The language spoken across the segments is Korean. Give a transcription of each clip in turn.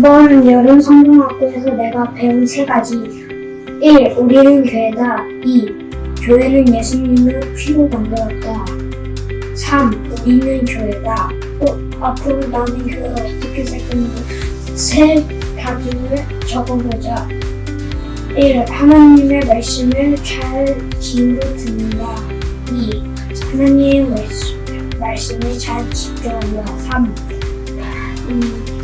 이번 여름 성경학교에서 내가 배운 세 가지 1. 우리는 교회다 2. 교회는 예수님을 피로 만들었다 3. 우리는 교회다 또 앞으로 나는 교회가 어떻게 살 건지 세 가지를 적어보자 1. 하나님의 말씀을 잘 기울여 듣는다 2. 하나님의 말씀, 말씀을 잘 지켜온다 3. 음,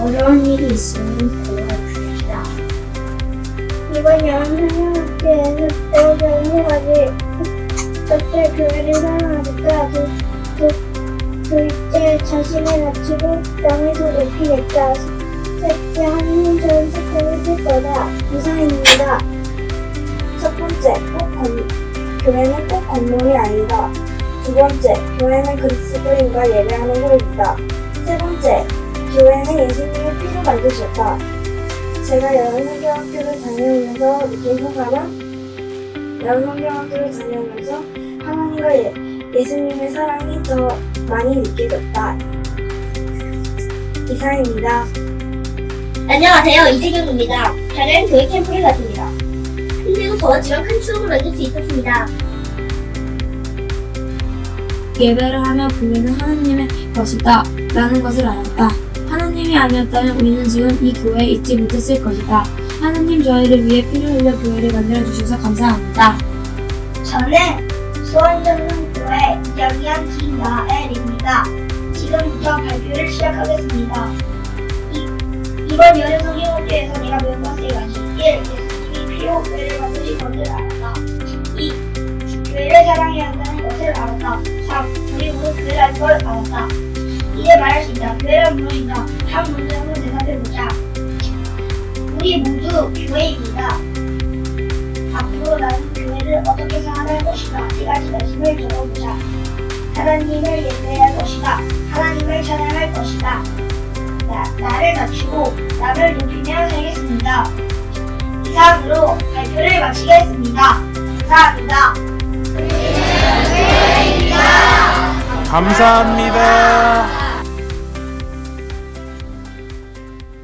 어려운 일이 있으면 도와주시다. 이번 여름성경학교에서 배운 세 가지. 첫째, 교회를 사랑하겠다. 둘, 둘, 둘째, 자신을 낮추고 땅에서 높이겠다. 셋째, 하나님처럼 사랑을 줄 거다. 이상입니다. 첫 번째, 꼭 건, 교회는 꼭 건물이 아니다. 두 번째, 교회는 그리스도인과 예배하는 곳이다. 세 번째, 교회는 예수님의 피로 만드셨다. 제가 여성성경학교를 다녀오면서 느낀 소감은 여성성경학교를 다녀오면서 하나님과 예, 예수님의 사랑이 더 많이 느껴졌다. 이상입니다. 안녕하세요 이재경입니다. 저는 교회 캠프를 갔습니다. 힘들고 더웠지만 큰 추억을 만들 수 있었습니다. 예배를 하며 교회는 하나님의 것이다 라는 것을 알았다. 아니었다면 우리는 지금 이 교회에 있지 못했을 것이다. 하나님 저희를 위해 피를 흘려 교회를 만들어 주셔서 감사합니다. 저는 수원전문교회 이야기한 김야엘입니다. 지금부터 발표를 시작하겠습니다. 이, 이번 여름 성경학교에서 내가 배운 것세 가지 1. 예수님이 피로 교회를 만드신 것을 알았다 2. 교회를 사랑해야 한다는 것을 알았다 3. 우리 모두 교회라는 걸 알았다 이제 말할 수 있다. 교회란 무엇인가? 한 문장으로 대답해보자. 우리 모두 교회입니다. 앞으로 나는 교회를 어떻게 생활할 것인가 세 가지 말씀을 적어보자. 하나님을 예배할 것이다. 하나님을 찬양할 것이다. 나, 나를 낮추고 남을 높이며 살겠습니다. 이상으로 발표를 마치겠습니다. 감사합니다. 감사합니다.